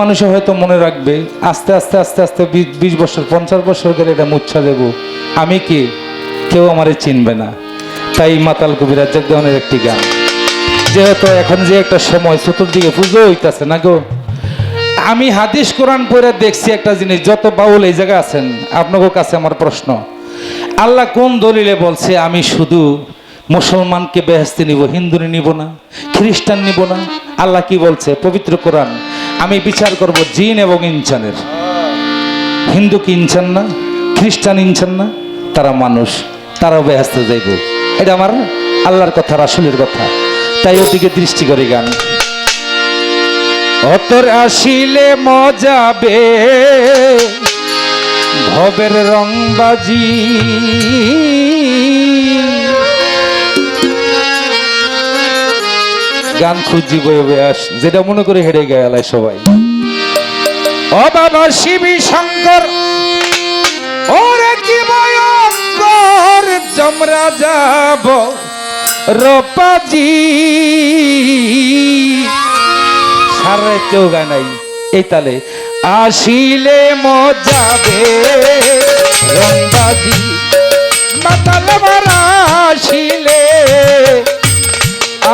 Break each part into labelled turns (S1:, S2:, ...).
S1: মানুষে হয়তো মনে রাখবে, আস্তে আস্তে আস্তে আস্তে বিশ বছর, পঞ্চাশ বছর গেলে এটা মুচ্ছা দেব। আমি কি? কেউ আমারে চিনবে না। তাই মাতাল কবিরাজ জগদানের একটি গান। যেহেতু এখন যে একটা সময় চতুর্দিকে পুজো হইতাছে, না গো? আমি হাদিস কোরআন পড়ে দেখছি একটা জিনিস, যত বাউল এই জায়গায় আছেন আপনাদের কাছে আমার প্রশ্ন। আল্লাহ কোন দলিলে বলছে, আমি শুধু মুসলমানকে বেহেস্তে নিব হিন্দু নিব না, খ্রিস্টান নিব না? আল্লাহ কি বলছে? পবিত্র কোরআন। আমি বিচার করব জিন এবং ইনসানের। হিন্দু কি ইনসান না, খ্রিস্টান ইনসান না, তারা মানুষ, তারাও বেহেস্তে যাইব। এটা আমার আল্লাহর কথা, রাসুলের কথা। তাই ওদিকে দৃষ্টি করে গান। অতর আসিলে মজাবে ভবের রংবাজি গান খুঁজি বয়ে বয়ে আস, যেটা মনে করে হেরে গেল সবাই। ও বাবা শিবী শঙ্কর, ওরে কি জমরা যাব রপাজি। সারা কেউ গায় নাই এই তালে। আসিলে মজাবে রংবাজি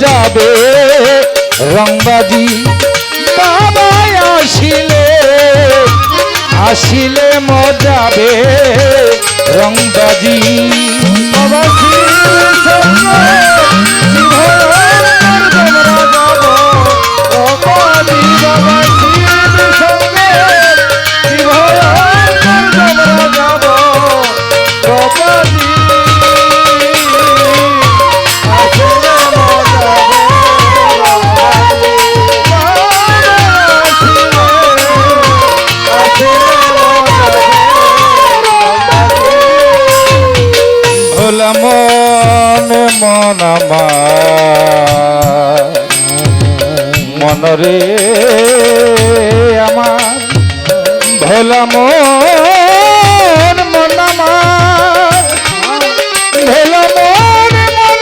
S1: মজাবে রংবাজি। বাবা আসিলে আসিলে মজাবে রংবাজি। বাবা মনরে আমার। ভোলা মন মন আমার। ভোলা মন মন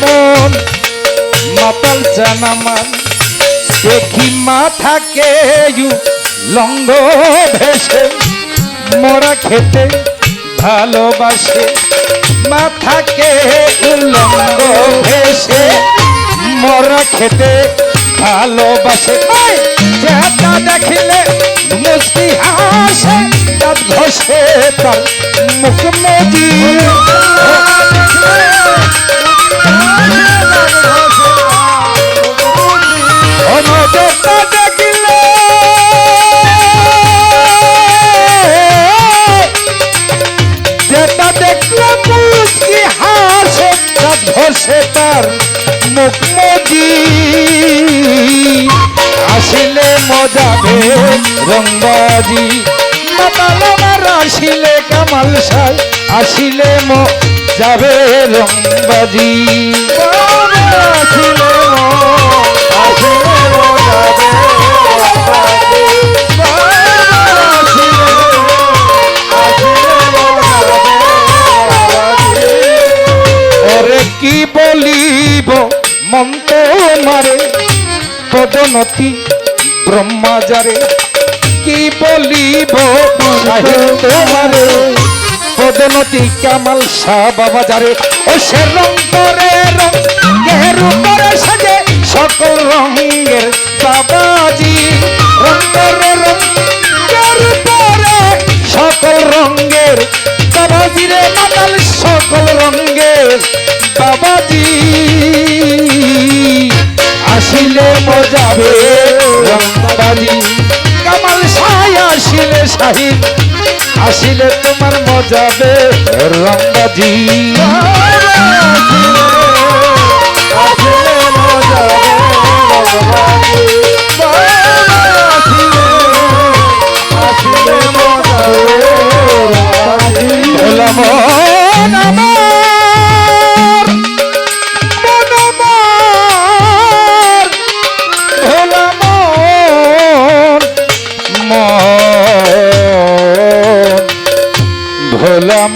S1: মন। মাতাল জানামান দেখি মাথাকে লঙ্গ ভেসে। মরা খেতে ভালোবাসে। মাথাকে উলঙ্গ ভেসে মরা খেতে ভালোবাসে। চেহারা দেখিলে মুস্তি হাসে তার ঘষে তার মুখ মজি রংবাজি মাতালামার আসিলে কামাল সাই আসিলে ম যাবে রংবাজি। আসিলে ম, আসিলে কি বলিব মন্ত মারে পদনতি ব্রহ্মাজারে কি বলিব পদনতি কামাল শাহ বাবাজারে ও সে রং করে রং গের উপরে সাজে সকল রঙের বাবাজি। রং করে রং গের উপরে সকল রঙের বাবাজি রে মাতাল, সকল রঙের বাবাজি। আসিলে মজাবে শাহিন আসিলে তোমার মজাবে রঙ্গাজি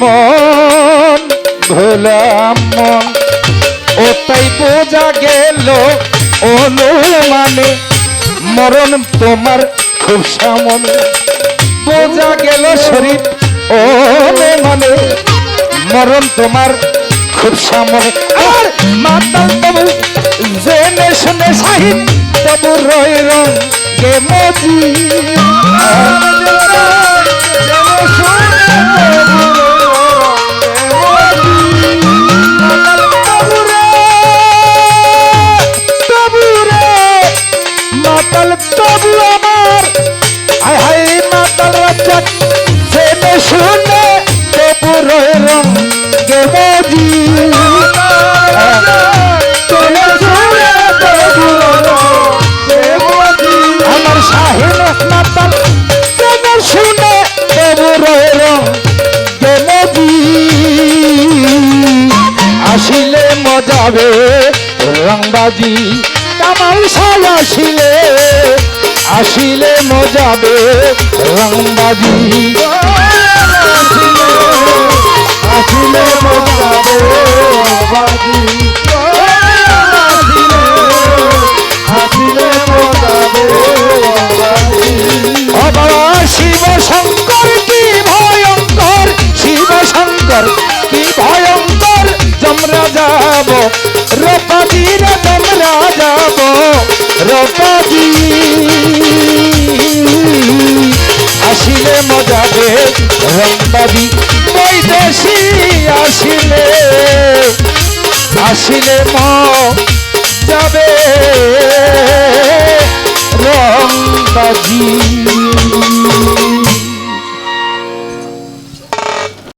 S1: মন, ভোলা মন। ও তাই বোঝা গেল অনুমানে, মরণ তোমার খুব সামনে। বোঝা গেল শরীর ও মানে মরণ তোমার খুব সামনে। আর মাতাল তবু জেনে শুনে সাহিন তবু রই রং গে মজি মজাবে রংবাজি কামাল সাল আসিলে আসিলে মজাবে রংবাজি। আসিলে মজাবে রংবাজি বৈদেশি আসিলে আসিলে ম যাবে।